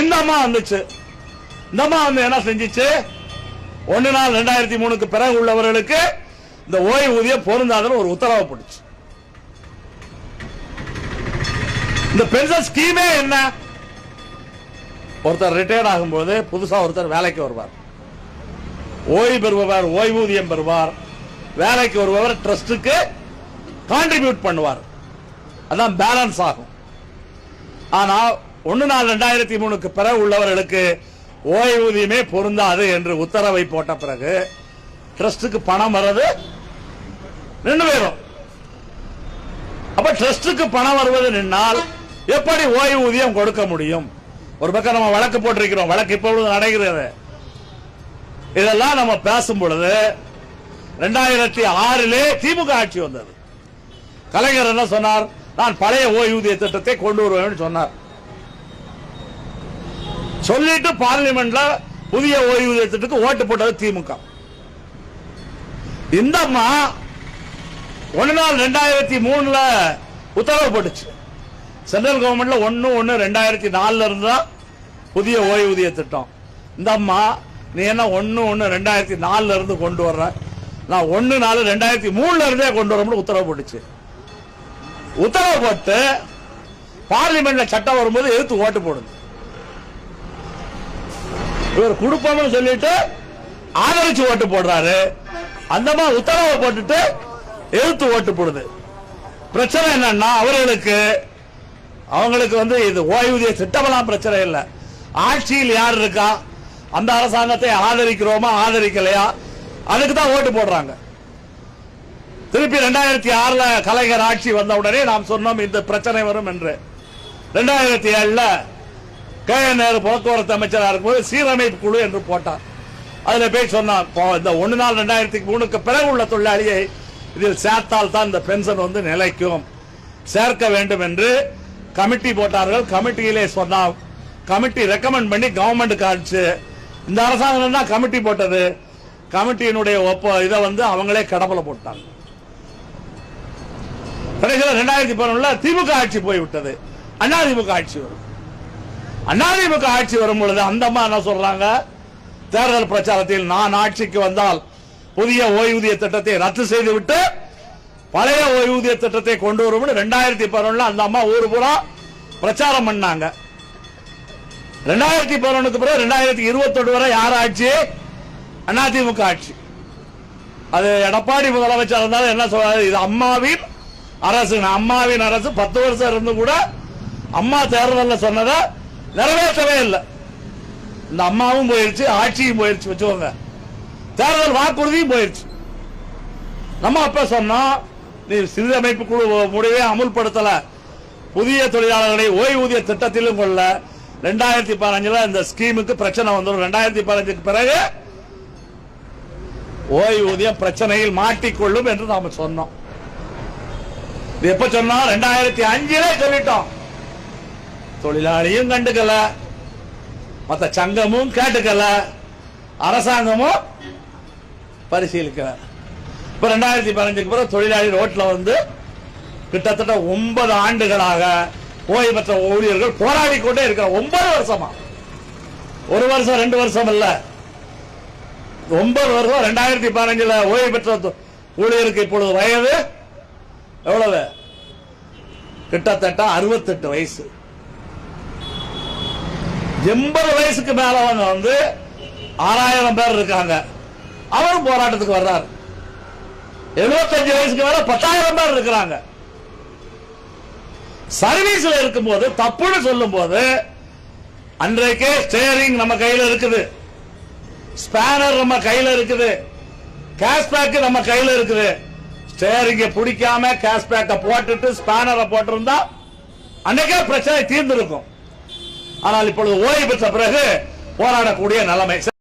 இந்த அம்மா வந்துச்சு. இந்த அம்மா வந்து என்ன செஞ்சிச்சு? ஒன்னு நாள் ரெண்டாயிரத்தி மூணுக்கு பிறகு உள்ளவர்களுக்கு இந்த ஓய்வூதியம் பொருந்தாதுன்னு ஒரு உத்தரவு போட்டுச்சு. இந்த பென்ஷன் ஸ்கீமே என்ன? ஒருத்தர் ரிட்டையர்ட் ஆகும்போது புதுசா ஒருத்தர் வேலைக்கு வருவார். ஓய்வு பெறுபவர் ஓய்வூதியம் பெறுவார். வேலைக்கு வருபவர் ட்ரஸ்டுக்கு கான்ட்ரிபியூட் பண்ணுவார். அதான் பேலன்ஸ் ஆகும். ஆனா ஒன்று நாள் ரெண்டாயிரத்தி மூணுக்கு பிறகு உள்ளவர்களுக்கு ஓய்வூதியமே பொருந்தாது என்று உத்தரவை போட்ட பிறகு ட்ரஸ்டுக்கு பணம் வர்றது நின்று போயிடும் அப்ப ட்ரஸ்டுக்கு பணம் வருவது நின்னால் எப்படி ஓய்வூதியம் கொடுக்க முடியும்? ஒரு பக்கம் நம்ம வழக்கு போட்டிருக்கிறோம். வழக்கு இப்பொழுது நடக்கிறது இதெல்லாம் நம்ம பேசும் பொழுது ரெண்டாயிரத்தி ஆறிலே திமுக ஆட்சி வந்தது. கலைஞர் என்ன சொன்னார்? நான் பழைய ஓய்வூதிய திட்டத்தை கொண்டு வருவேன் சொன்னார். சொல்லிட்டு பார்லிமெண்ட்ல புதிய ஓய்வூதிய திட்டத்துக்கு ஓட்டு போட்டது திமுக. இந்த அம்மா ஒன்னு நாள் ரெண்டாயிரத்தி மூணுல உத்தரவு போட்டுச்சு. சென்ட்ரல் கவர்மெண்ட்ல ஒன்னு ஒன்னு ரெண்டாயிரத்தி நாலுல இருந்து புதிய ஓய்வூதிய திட்டம். இந்த அம்மா நீ என்ன ஒன்னு ஒன்னு ரெண்டாயிரத்தி நாலுல இருந்து கொண்டு வர்ற? நான் ஒன்னு நாலு ரெண்டாயிரத்தி மூணுல இருந்தே கொண்டு வரணும்னு உத்தரவு போட்டுச்சு. உத்தரவு போட்டு பார்லிமெண்ட்ல சட்டம் வரும்போது எதிர்த்து ஓட்டு போடுது இவர் கொடுப்போம்னு சொல்லிட்டு ஆதரிச்சு ஓட்டு போடுறாரு. அந்தமா உத்தரவை போட்டுட்டு எதிர்த்து ஓட்டு போடுது. பிரச்சனை என்னன்னா அவர்களுக்கு அவங்களுக்கு வந்து இது ஓய்வூதிய திட்டமெல்லாம் பிரச்சனை இல்லை. ஆட்சியில் யார் இருக்கா? அந்த அரசாங்கத்தை ஆதரிக்கிறோமா ஆதரிக்கலையா? அதுக்கு தான் ஓட்டு போடுறாங்க. திருப்பி ரெண்டாயிரத்தி ஆறுல கலைஞர் ஆட்சி வந்த உடனே நாம் சொன்னோம் இந்த பிரச்சனை வரும் என்று. ரெண்டாயிரத்தி ஏழுல கே. நேரு போக்குவரத்து அமைச்சராக இருக்கும்போது சீரமைப்பு குழு என்று போட்டார். அதில் போய் சொன்னார் இப்போ இந்த ஒன்று நாள் ரெண்டாயிரத்தி மூணுக்கு பிறகு உள்ள தொழிலாளியை இதில் சேர்த்தால் தான் இந்த பென்ஷன் வந்து நிலைக்கும். சேர்க்க வேண்டும் என்று கமிட்டி போட்டார்கள். கமிட்டியிலே சொன்னார் கமிட்டி ரெக்கமெண்ட் பண்ணி கவர்மெண்ட் ஆச்சு இந்த அரசாங்கம் தான் கமிட்டி போட்டது. கமிட்டியினுடைய ஒப்ப இதை வந்து அவங்களே கடப்பல போட்டாங்க. கடைசியில் ரெண்டாயிரத்தி பதினொன்றில் திமுக ஆட்சி போய்விட்டது. அதிமுக ஆட்சி வரும். அதிமுக ஆட்சி வரும் பொழுது அந்த அம்மா என்ன சொல்றாங்க? தேர்தல் பிரச்சாரத்தில் நான் ஆட்சிக்கு வந்தால் புதிய ஓய்வூதிய திட்டத்தை ரத்து செய்துவிட்டு பழைய ஓய்வூதிய திட்டத்தை கொண்டு வரும் ரெண்டாயிரத்தி பதினொன்னு அந்த அம்மா ஊர் பூரா பிரச்சாரம் பண்ணாங்க. ரெண்டாயிரத்தி பதினொன்னுக்கு பிறகு ரெண்டாயிரத்தி இருபத்தொன்று வரை யார் ஆட்சி? அதிமுக ஆட்சி. அது எடப்பாடி முதலமைச்சர் இருந்தாலும் என்ன சொல்றாரு இது அம்மாவின் அரசு. அம்மாவின் அரசு பத்து வருஷம் இருந்து கூட அம்மா தேர்தலில் சொன்னதை நிறைவேற்றவே இல்லை. இந்த அம்மாவும் போயிருச்சு ஆட்சியும் போயிருச்சு வச்சுக்கோங்க. தேர்தல் வாக்குறுதியும் போயிருச்சு. நம்ம அப்ப சொன்னோம் நீ சிறிதமைப்பு குழு முடிவை அமுல்படுத்தல. புதிய தொழிலாளர்களை ஓய்வூதிய திட்டத்திலும் கொள்ள ரெண்டாயிரத்தி பதினஞ்சுல இந்த ஸ்கீமுக்கு பிரச்சனை வந்துடும். ரெண்டாயிரத்தி பதினஞ்சுக்கு பிறகு ஓய்வூதியம் பிரச்சனையில் மாட்டிக்கொள்ளும் என்று நாம சொன்னோம். எப்ப சொன்னோம் ரெண்டாயிரத்தி அஞ்சிலே சொல்லிட்டோம். தொழிலாளியும் கண்டுக்கல மத்த சங்கமும் கேட்டுக்கல அரசாங்கமும் பரிசீலிக்கல. இப்ப ரெண்டாயிரத்தி பதினஞ்சுக்கு பிறகு தொழிலாளி ரோட்ல வந்து கிட்டத்தட்ட ஒன்பது ஆண்டுகளாக ஓய்வு பெற்ற ஊழியர்கள் போராடி கொண்டே இருக்கிற ஒன்பது வருஷமா? ஒரு வருஷம் ரெண்டு வருஷம் இல்ல. ஒன்பது வருஷம் ரெண்டாயிரத்தி பதினஞ்சுல ஓய்வு பெற்ற தொ- ஊழியருக்கு இப்பொழுது வயது எவ்வளவு? கிட்டத்தட்ட அறுபத்தெட்டு வயசு. எண்பது வயசுக்கு மேலவங்க வந்து ஆறாயிரம் பேர் இருக்காங்க. அவரும் போராட்டத்துக்கு வர்றாரு. எழுபத்தஞ்சு வயசுக்கு மேல பத்தாயிரம் பேர் இருக்கிறாங்க. சர்வீஸ்ல இருக்கும்போது தப்புன்னு சொல்லும் போது அன்றைக்கே ஸ்டேரிங் நம்ம கையில இருக்குது. ஸ்பேனர் நம்ம கையில இருக்குது. கேஷ்பேக் நம்ம கையில இருக்குது. ஸ்டேரிங்க பிடிக்காம கேஷ்பேக்கை போட்டுட்டு ஸ்பேனரை போட்டிருந்தா அன்னைக்கே பிரச்சனை தீர்ந்திருக்கும். ஆனால் இப்பொழுது ஓய்வு பெற்ற பிறகு போராடக்கூடிய நிலைமை.